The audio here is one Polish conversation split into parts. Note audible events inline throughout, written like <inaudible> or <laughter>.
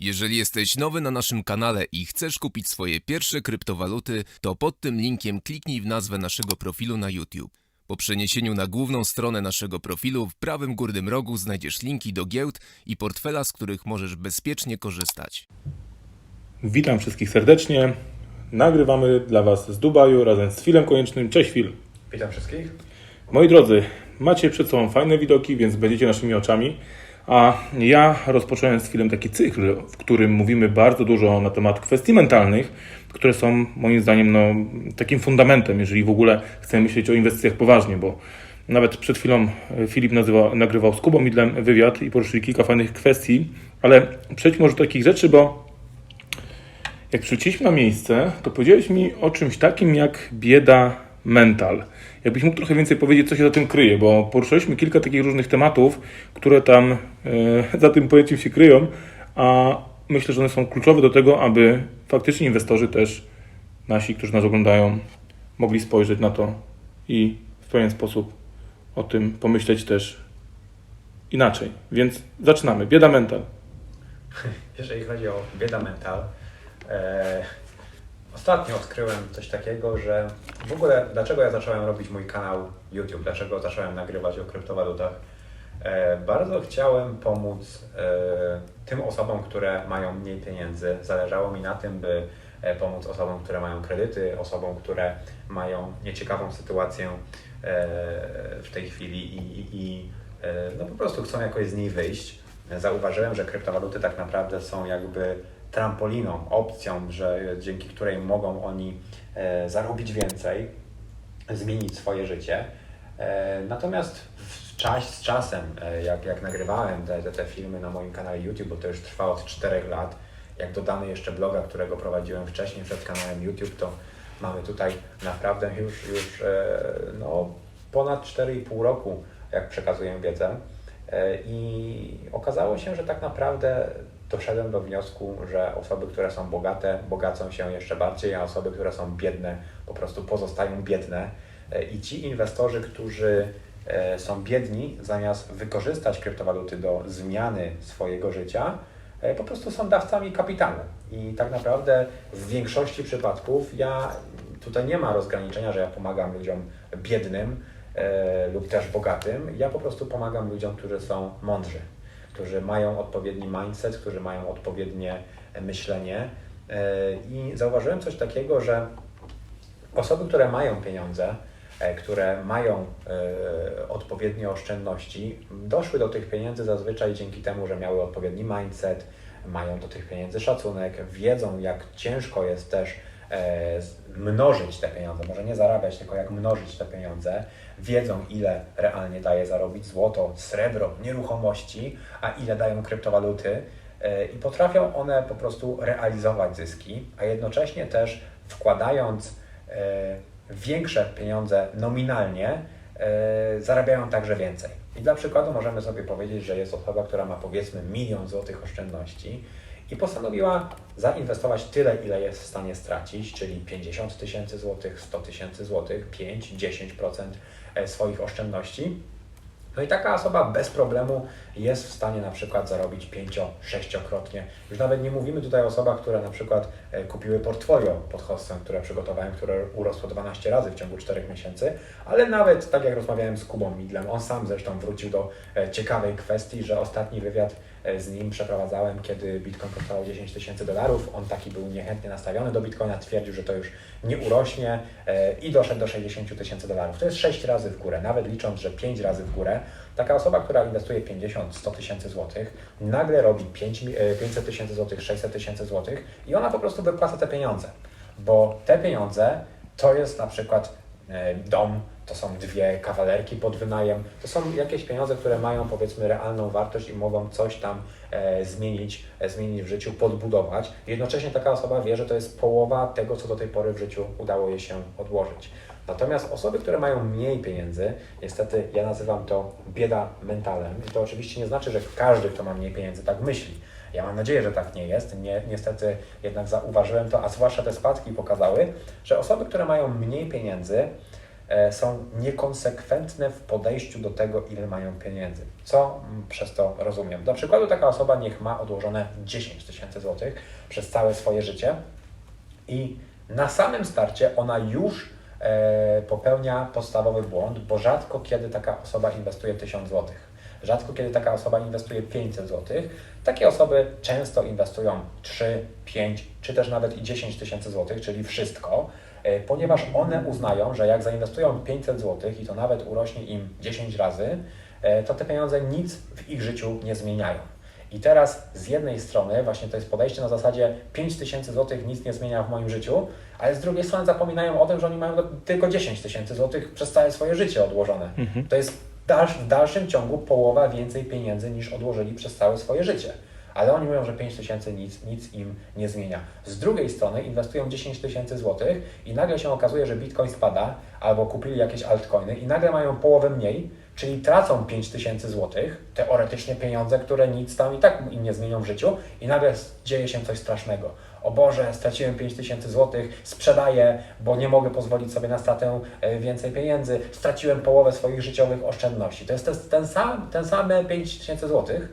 Jeżeli jesteś nowy na naszym kanale i chcesz kupić swoje pierwsze kryptowaluty, to pod tym linkiem kliknij w nazwę naszego profilu na YouTube. Po przeniesieniu na główną stronę naszego profilu w prawym górnym rogu znajdziesz linki do giełd i portfela, z których możesz bezpiecznie korzystać. Witam wszystkich serdecznie. Nagrywamy dla Was z Dubaju razem z Filem Koniecznym. Cześć Fil. Witam wszystkich. Moi drodzy, macie przed sobą fajne widoki, więc będziecie naszymi oczami. A ja rozpocząłem z Filem taki cykl, w którym mówimy bardzo dużo na temat kwestii mentalnych, które są moim zdaniem no, takim fundamentem, jeżeli w ogóle chcemy myśleć o inwestycjach poważnie, bo nawet przed chwilą e, Filip nazywa, nagrywał z Kubą Midlem wywiad i poruszyli kilka fajnych kwestii, ale przejdźmy może do takich rzeczy, bo jak przyszliśmy na miejsce, to powiedziałeś mi o czymś takim jak bieda mental. Jakbyś mógł trochę więcej powiedzieć, co się za tym kryje, bo poruszyliśmy kilka takich różnych tematów, które tam e, <laughs> za tym pojęciem się kryją, a myślę, że one są kluczowe do tego, aby faktycznie inwestorzy też, nasi, którzy nas oglądają, mogli spojrzeć na to i w pewien sposób o tym pomyśleć też inaczej. Więc zaczynamy. Bieda mental. <laughs> Jeżeli chodzi o bieda mental, e, ostatnio odkryłem coś takiego, że w ogóle dlaczego ja zacząłem robić mój kanał YouTube, dlaczego zacząłem nagrywać o kryptowalutach. E, bardzo chciałem pomóc e, tym osobom, które mają mniej pieniędzy. Zależało mi na tym, by e, pomóc osobom, które mają kredyty, osobom, które mają nieciekawą sytuację w tej chwili i, i, i no po prostu chcą jakoś z niej wyjść. Zauważyłem, że kryptowaluty tak naprawdę są jakby trampoliną, opcją, że dzięki której mogą oni e, zarobić więcej, zmienić swoje życie. E, Natomiast w czas, z czasem, e, jak, jak nagrywałem te, te, te filmy na moim kanale YouTube, bo to już trwa od 4 lat, jak dodamy jeszcze bloga, którego prowadziłem wcześniej przed kanałem YouTube, to mamy tutaj naprawdę już, już no, ponad 4,5 roku, jak przekazuję wiedzę. I okazało się, że tak naprawdę doszedłem do wniosku, że osoby, które są bogate, bogacą się jeszcze bardziej, a osoby, które są biedne, po prostu pozostają biedne. E, I ci inwestorzy, którzy e, są biedni, zamiast wykorzystać kryptowaluty do zmiany swojego życia, e, po prostu są dawcami kapitału. I tak naprawdę w większości przypadków ja tutaj nie ma rozgraniczenia, że ja pomagam ludziom biednym lub też bogatym. Ja po prostu pomagam ludziom, którzy są mądrzy, którzy mają odpowiedni mindset, którzy mają odpowiednie myślenie. E, I zauważyłem coś takiego, że osoby, które mają pieniądze, e, które mają e, odpowiednie oszczędności, doszły do tych pieniędzy zazwyczaj dzięki temu, że miały odpowiedni mindset, mają do tych pieniędzy szacunek, wiedzą jak ciężko jest też e, mnożyć te pieniądze, może nie zarabiać, tylko jak mnożyć te pieniądze, wiedzą ile realnie daje zarobić złoto, srebro, nieruchomości, a ile dają kryptowaluty e, i potrafią one po prostu realizować zyski, a jednocześnie też wkładając e, większe pieniądze nominalnie, e, zarabiają także więcej. I dla przykładu możemy sobie powiedzieć, że jest osoba, która ma powiedzmy milion złotych oszczędności i postanowiła zainwestować tyle, ile jest w stanie stracić, czyli 50 tysięcy złotych, 100 tysięcy złotych, 5-10% e, swoich oszczędności. No i taka osoba bez problemu jest w stanie na przykład zarobić pięcio, sześciokrotnie. Już nawet nie mówimy tutaj o osobach, które na przykład e, kupiły portfolio pod hostem, które przygotowałem, które urosło 12 razy w ciągu 4 miesięcy, ale nawet tak jak rozmawiałem z Kubą Midlem, on sam zresztą wrócił do e, ciekawej kwestii, że ostatni wywiad z nim przeprowadzałem, kiedy Bitcoin kosztował 10 tysięcy dolarów. On taki był niechętnie nastawiony do Bitcoina, twierdził, że to już nie urośnie e, i doszedł do 60 tysięcy dolarów. To jest 6 razy w górę, nawet licząc, że 5 razy w górę. Taka osoba, która inwestuje 50-100 tysięcy złotych, nagle robi 5 mi- e, 500 tysięcy złotych, 600 tysięcy złotych i ona po prostu wypłaca te pieniądze. Bo te pieniądze to jest na przykład e, dom, to są dwie kawalerki pod wynajem, to są jakieś pieniądze, które mają powiedzmy realną wartość i mogą coś tam e, zmienić, e, zmienić w życiu, podbudować. Jednocześnie taka osoba wie, że to jest połowa tego, co do tej pory w życiu udało jej się odłożyć. Natomiast osoby, które mają mniej pieniędzy, niestety ja nazywam to bieda mentalem. I to oczywiście nie znaczy, że każdy, kto ma mniej pieniędzy, tak myśli. Ja mam nadzieję, że tak nie jest. Nie, niestety jednak zauważyłem to, a zwłaszcza te spadki pokazały, że osoby, które mają mniej pieniędzy, są niekonsekwentne w podejściu do tego, ile mają pieniędzy. Co mm, przez to rozumiem? Do przykładu taka osoba niech ma odłożone 10 tysięcy złotych przez całe swoje życie i na samym starcie ona już e, popełnia podstawowy błąd, bo rzadko kiedy taka osoba inwestuje 1000 zł. Rzadko kiedy taka osoba inwestuje 500 zł. Takie osoby często inwestują 3, 5 czy też nawet i 10 tysięcy złotych, czyli wszystko, e, ponieważ one uznają, że jak zainwestują 500 zł i to nawet urośnie im 10 razy, e, to te pieniądze nic w ich życiu nie zmieniają. I teraz z jednej strony właśnie to jest podejście na zasadzie 5 tysięcy złotych nic nie zmienia w moim życiu, ale z drugiej strony zapominają o tym, że oni mają tylko 10 tysięcy złotych przez całe swoje życie odłożone. To jest w dalszym ciągu połowa więcej pieniędzy niż odłożyli przez całe swoje życie. Ale oni mówią, że 5 tysięcy nic, nic im nie zmienia. Z drugiej strony inwestują 10 tysięcy złotych i nagle się okazuje, że bitcoin spada albo kupili jakieś altcoiny i nagle mają połowę mniej, czyli tracą 5 tysięcy złotych, teoretycznie pieniądze, które nic tam i tak im nie zmienią w życiu i nagle dzieje się coś strasznego. O Boże, straciłem 5 tysięcy złotych, sprzedaję, bo nie mogę pozwolić sobie na stratę e, więcej pieniędzy, straciłem połowę swoich życiowych oszczędności. To jest ten, ten sam, ten same 5 tysięcy złotych,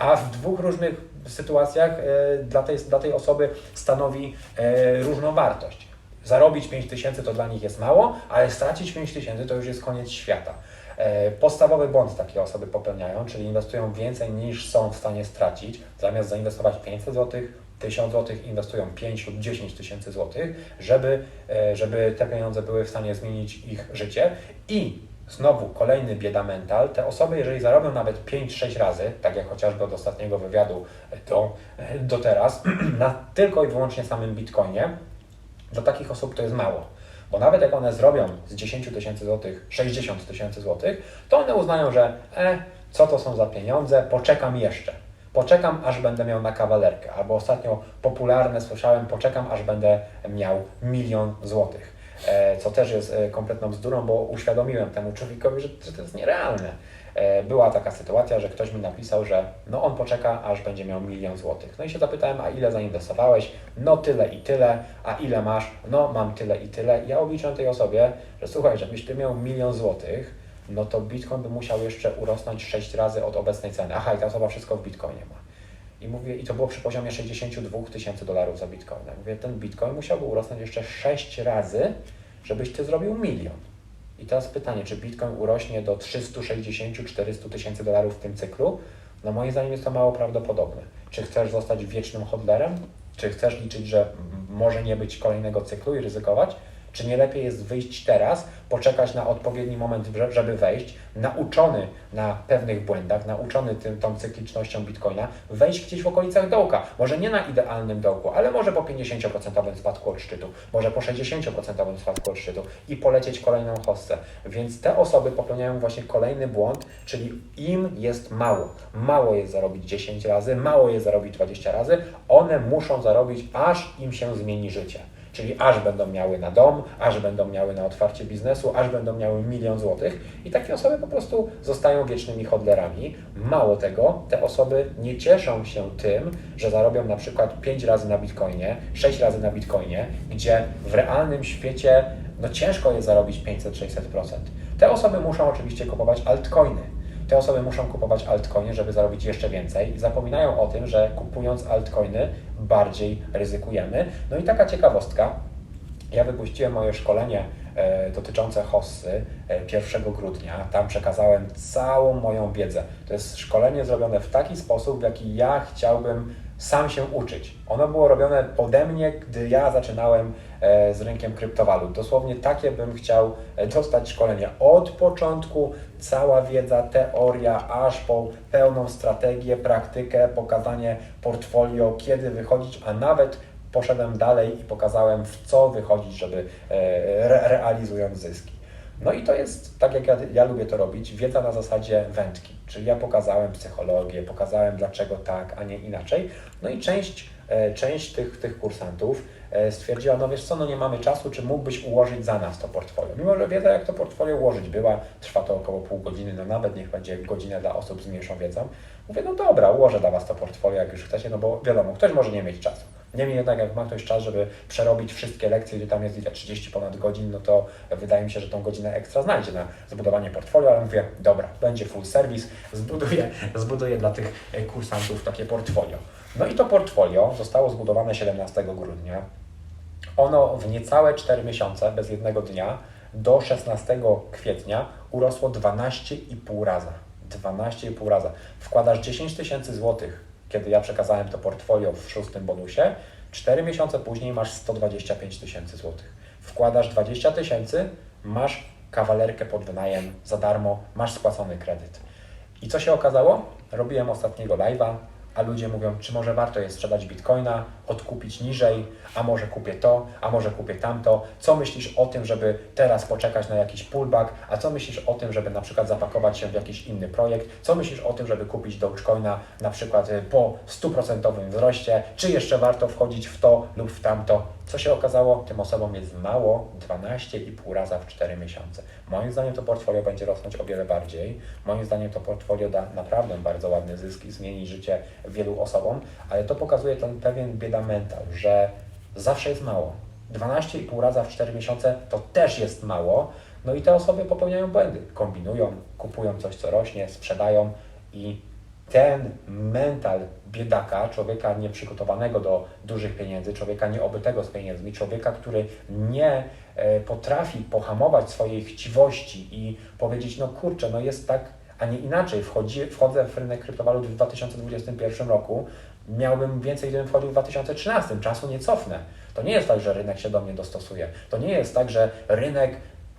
a w dwóch różnych sytuacjach e, dla, tej, dla tej osoby stanowi e, różną wartość. Zarobić 5 tysięcy to dla nich jest mało, ale stracić 5 tysięcy to już jest koniec świata. E, Podstawowy błąd takie osoby popełniają, czyli inwestują więcej niż są w stanie stracić. Zamiast zainwestować 500 zł, 1000 zł, inwestują 5 lub 10 tysięcy złotych, żeby, żeby te pieniądze były w stanie zmienić ich życie. I znowu kolejny bieda mental. Te osoby, jeżeli zarobią nawet 5-6 razy, tak jak chociażby od ostatniego wywiadu do, do teraz, <clears throat> na tylko i wyłącznie samym bitcoinie, dla takich osób to jest mało. Bo nawet jak one zrobią z 10 tysięcy złotych 60 tysięcy złotych, to one uznają, że e, co to są za pieniądze, poczekam jeszcze. Poczekam, aż będę miał na kawalerkę. Albo ostatnio popularne słyszałem, poczekam, aż będę miał milion złotych. E, co też jest e, kompletną bzdurą, bo uświadomiłem temu człowiekowi, że, to jest nierealne. E, była taka sytuacja, że ktoś mi napisał, że no on poczeka, aż będzie miał milion złotych. No i się zapytałem, a ile zainwestowałeś? No tyle i tyle, a ile masz? No mam tyle i tyle. Ja obliczyłem tej osobie, że słuchaj, żebyś ty miał milion złotych, no to bitcoin by musiał jeszcze urosnąć 6 razy od obecnej ceny. Aha, i ta osoba wszystko w bitcoinie ma. I mówię, i to było przy poziomie 62 tysięcy dolarów za bitcoina. Mówię, ten bitcoin musiałby urosnąć jeszcze 6 razy, żebyś ty zrobił milion. I teraz pytanie, czy Bitcoin urośnie do 360-400 tysięcy dolarów w tym cyklu? No moim zdaniem jest to mało prawdopodobne. Czy chcesz zostać wiecznym hodlerem? Czy chcesz liczyć, że może nie być kolejnego cyklu i ryzykować? Czy nie lepiej jest wyjść teraz, poczekać na odpowiedni moment, że- żeby wejść, nauczony na pewnych błędach, nauczony tym, tą cyklicznością Bitcoina, wejść gdzieś w okolicach dołka. Może nie na idealnym dołku, ale może po 50% spadku od szczytu, może po 60% spadku od szczytu i polecieć kolejną hossę. Więc te osoby popełniają właśnie kolejny błąd, czyli im jest mało. Mało jest zarobić 10 razy, mało jest zarobić 20 razy, one muszą zarobić, aż im się zmieni życie. Czyli aż będą miały na dom, aż będą miały na otwarcie biznesu, aż będą miały milion złotych i takie osoby po prostu zostają wiecznymi hodlerami. Mało tego, te osoby nie cieszą się tym, że zarobią na przykład 5 razy na bitcoinie, 6 razy na bitcoinie, gdzie w realnym świecie no ciężko jest zarobić 500-600%. Te osoby muszą oczywiście kupować altcoiny. Te osoby muszą kupować altcoiny, żeby zarobić jeszcze więcej zapominają o tym, że kupując altcoiny bardziej ryzykujemy. No i taka ciekawostka, ja wypuściłem moje szkolenie e, dotyczące hossy e, 1 grudnia. Tam przekazałem całą moją wiedzę. To jest szkolenie zrobione w taki sposób, w jaki ja chciałbym sam się uczyć. Ono było robione pode mnie, gdy ja zaczynałem e, z rynkiem kryptowalut. Dosłownie takie bym chciał e, dostać szkolenie. Od początku cała wiedza, teoria, aż po pełną strategię, praktykę, pokazanie portfolio, kiedy wychodzić, a nawet poszedłem dalej i pokazałem, w co wychodzić, żeby e, re, realizując zyski. No i to jest, tak jak ja, ja lubię to robić, wiedza na zasadzie wędki. Czyli ja pokazałem psychologię, pokazałem dlaczego tak, a nie inaczej. No i część, e, część tych, tych kursantów e, stwierdziła, no wiesz co, no nie mamy czasu, czy mógłbyś ułożyć za nas to portfolio? Mimo, że wiedza jak to portfolio ułożyć była, trwa to około pół godziny, no nawet niech będzie godzinę dla osób z mniejszą wiedzą. Mówię, no dobra, ułożę dla Was to portfolio, jak już chcecie, no bo wiadomo, ktoś może nie mieć czasu. Niemniej jednak, jak ma ktoś czas, żeby przerobić wszystkie lekcje, gdzie tam jest ile 30 ponad godzin, no to wydaje mi się, że tą godzinę ekstra znajdzie na zbudowanie portfolio, ale mówię, dobra, będzie full service, zbuduję, <laughs> zbuduję dla tych e, kursantów takie portfolio. No i to portfolio zostało zbudowane 17 grudnia. Ono w niecałe 4 miesiące, bez jednego dnia, do 16 kwietnia urosło 12,5 raza. 12,5 raza. Wkładasz 10 tysięcy złotych, kiedy ja przekazałem to portfolio w szóstym bonusie, 4 miesiące później masz 125 tysięcy złotych. Wkładasz 20 tysięcy, masz kawalerkę pod wynajem za darmo, masz spłacony kredyt. I co się okazało? Robiłem ostatniego live'a, a ludzie mówią, czy może warto jest sprzedać bitcoina, odkupić niżej, a może kupię to, a może kupię tamto. Co myślisz o tym, żeby teraz poczekać na jakiś pullback, a co myślisz o tym, żeby na przykład zapakować się w jakiś inny projekt? Co myślisz o tym, żeby kupić Dogecoina na przykład y, po 100% wzroście, czy jeszcze warto wchodzić w to lub w tamto? Co się okazało? Tym osobom jest mało 12,5 raza w 4 miesiące. Moim zdaniem to portfolio będzie rosnąć o wiele bardziej. Moim zdaniem to portfolio da naprawdę bardzo ładny zysk i zmieni życie wielu osobom, ale to pokazuje ten pewien bieda mental, że zawsze jest mało. 12,5 raza w 4 miesiące to też jest mało. No i te osoby popełniają błędy. Kombinują, kupują coś, co rośnie, sprzedają i ten mental biedaka, człowieka nieprzygotowanego do dużych pieniędzy, człowieka nieobytego z pieniędzmi, człowieka, który nie e, potrafi pohamować swojej chciwości i powiedzieć, no kurczę, no jest tak, a nie inaczej, wchodzi, wchodzę w rynek kryptowalut w 2021 roku, miałbym więcej, gdybym wchodził w 2013, czasu nie cofnę. To nie jest tak, że rynek się do mnie dostosuje. To nie jest tak, że rynek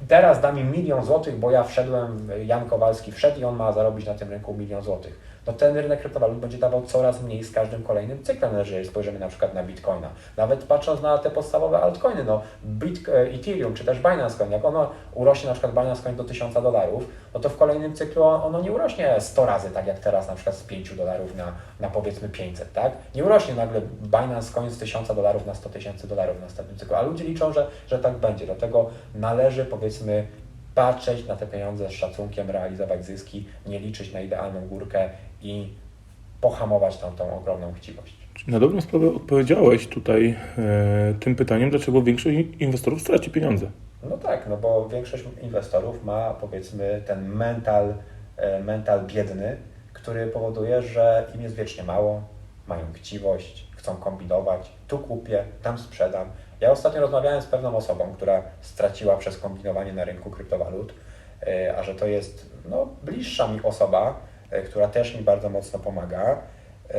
teraz da mi milion złotych, bo ja wszedłem, Jan Kowalski wszedł i on ma zarobić na tym rynku milion złotych. No ten rynek kryptowalut będzie dawał coraz mniej z każdym kolejnym cyklem, jeżeli spojrzymy na przykład na Bitcoina. Nawet patrząc na te podstawowe altcoiny, no Bit, e, Ethereum czy też Binance Coin, jak ono urośnie na przykład Binance Coin do 1000 dolarów, no to w kolejnym cyklu ono nie urośnie 100 razy, tak jak teraz na przykład z 5 dolarów na, na powiedzmy 500, tak? Nie urośnie nagle Binance Coin z 1000 dolarów na 100 tysięcy dolarów w następnym cyklu, a ludzie liczą, że, że tak będzie, dlatego należy powiedzmy patrzeć na te pieniądze z szacunkiem, realizować zyski, nie liczyć na idealną górkę i pohamować tą, tą ogromną chciwość. Na dobrą sprawę odpowiedziałeś tutaj e, tym pytaniem, dlaczego większość inwestorów straci pieniądze. No tak, no bo większość inwestorów ma powiedzmy ten mental, e, mental biedny, który powoduje, że im jest wiecznie mało, mają chciwość, chcą kombinować, tu kupię, tam sprzedam. Ja ostatnio rozmawiałem z pewną osobą, która straciła przez kombinowanie na rynku kryptowalut, e, a że to jest no, bliższa mi osoba, która też mi bardzo mocno pomaga. E,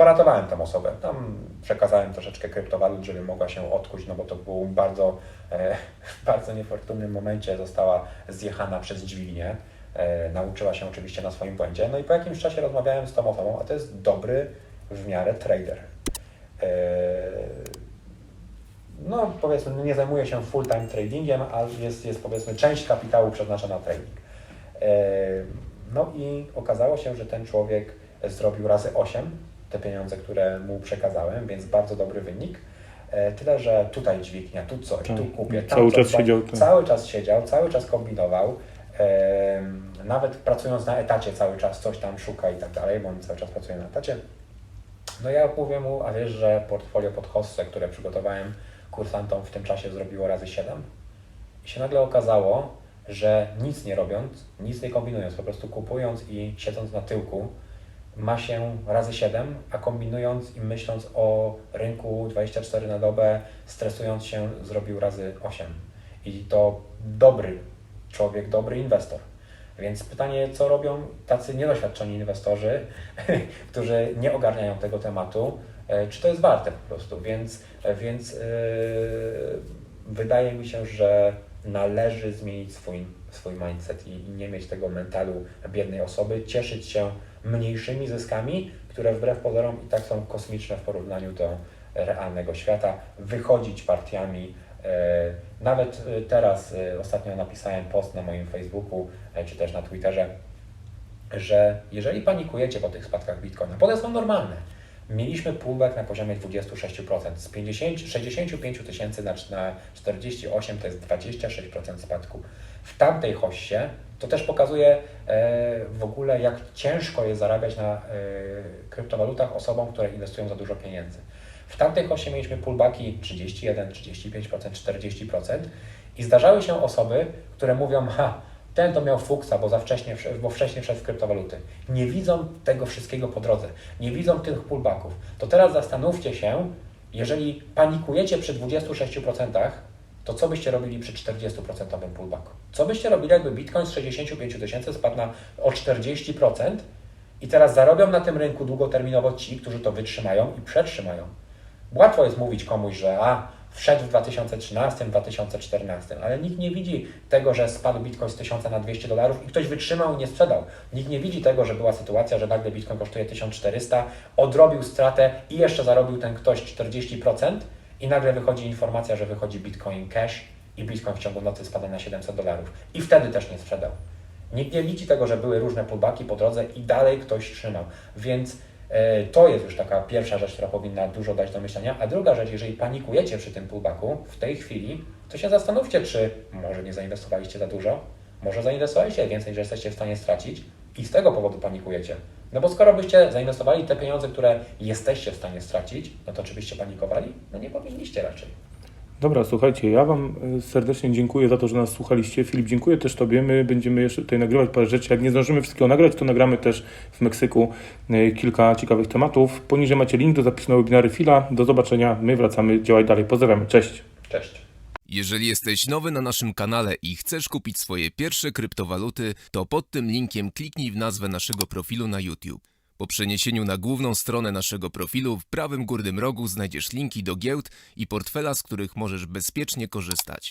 Poratowałem tą osobę. Tam przekazałem troszeczkę kryptowalut, żeby mogła się odkuć, no bo to było bardzo, e, <laughs> bardzo niefortunnym momencie została zjechana przez dźwignię. E, nauczyła się oczywiście na swoim błędzie. No i po jakimś czasie rozmawiałem z tą osobą, a to jest dobry w miarę trader. E, no powiedzmy, nie zajmuje się full-time tradingiem, ale jest, jest powiedzmy część kapitału przeznaczona na trading. E, No i okazało się, że ten człowiek zrobił razy 8 te pieniądze, które mu przekazałem, więc bardzo dobry wynik. E, Tyle, że tutaj dźwignia, tu coś, Tak. tu kupię, tam Cały coś, czas siedział, tak. Cały czas siedział, cały czas kombinował. Em, Nawet pracując na etacie cały czas coś tam szuka i tak dalej, bo on cały czas pracuje na etacie. No ja mówię mu, a wiesz, że portfolio pod hossę, które przygotowałem kursantom w tym czasie zrobiło razy 7. I się nagle okazało, że nic nie robiąc, nic nie kombinując, po prostu kupując i siedząc na tyłku, ma się razy 7, a kombinując i myśląc o rynku 24 na dobę, stresując się, zrobił razy 8. I to dobry człowiek, dobry inwestor. Więc pytanie, co robią tacy niedoświadczeni inwestorzy, <laughs> którzy nie ogarniają tego tematu, e, czy to jest warte po prostu. Więc, e, więc yy, wydaje mi się, że należy zmienić swój, swój mindset i, i nie mieć tego mentalu biednej osoby, cieszyć się mniejszymi zyskami, które wbrew pozorom i tak są kosmiczne w porównaniu do realnego świata, wychodzić partiami. e, Nawet e, teraz, e, ostatnio napisałem post na moim Facebooku czy też na Twitterze, że jeżeli panikujecie po tych spadkach Bitcoina, one są normalne, mieliśmy pullback na poziomie 26%, z 50, 65 tysięcy na, na 48 to jest 26% spadku. W tamtej hoście to też pokazuje e, w ogóle, jak ciężko jest zarabiać na e, kryptowalutach osobom, które inwestują za dużo pieniędzy. W tamtych okresie mieliśmy pullbacki 31, 35%, 40% i zdarzały się osoby, które mówią, ha, ten to miał fuksa, bo za wcześnie, bo wcześniej wszedł w kryptowaluty. Nie widzą tego wszystkiego po drodze, nie widzą tych pullbacków. To teraz zastanówcie się, jeżeli panikujecie przy 26%, to co byście robili przy 40% pullbacku? Co byście robili, jakby Bitcoin z 65 tysięcy spadł na o 40% i teraz zarobią na tym rynku długoterminowo ci, którzy to wytrzymają i przetrzymają? Łatwo jest mówić komuś, że a, wszedł w 2013, 2014, ale nikt nie widzi tego, że spadł Bitcoin z 1000 na 200 dolarów i ktoś wytrzymał i nie sprzedał. Nikt nie widzi tego, że była sytuacja, że nagle Bitcoin kosztuje 1400, odrobił stratę i jeszcze zarobił ten ktoś 40% i nagle wychodzi informacja, że wychodzi Bitcoin Cash i Bitcoin w ciągu nocy spada na 700 dolarów i wtedy też nie sprzedał. Nikt nie widzi tego, że były różne pullbacki po drodze i dalej ktoś trzymał. Więc to jest już taka pierwsza rzecz, która powinna dużo dać do myślenia. A druga rzecz, jeżeli panikujecie przy tym pullbacku w tej chwili, to się zastanówcie, czy może nie zainwestowaliście za dużo, może zainwestowaliście więcej, że jesteście w stanie stracić i z tego powodu panikujecie. No bo skoro byście zainwestowali te pieniądze, które jesteście w stanie stracić, no to czy byście panikowali? No nie powinniście raczej. Dobra, słuchajcie, ja Wam e, serdecznie dziękuję za to, że nas słuchaliście. Filip, dziękuję też Tobie. My będziemy jeszcze tutaj nagrywać parę rzeczy. Jak nie zdążymy wszystkiego nagrać, to nagramy też w Meksyku e, kilka ciekawych tematów. Poniżej macie link do zapisu na webinary Fila. Do zobaczenia. My wracamy działać dalej. Pozdrawiamy. Cześć. Cześć. Jeżeli jesteś nowy na naszym kanale i chcesz kupić swoje pierwsze kryptowaluty, to pod tym linkiem kliknij w nazwę naszego profilu na YouTube. Po przeniesieniu na główną stronę naszego profilu w prawym górnym rogu znajdziesz linki do giełd i portfela, z których możesz bezpiecznie korzystać.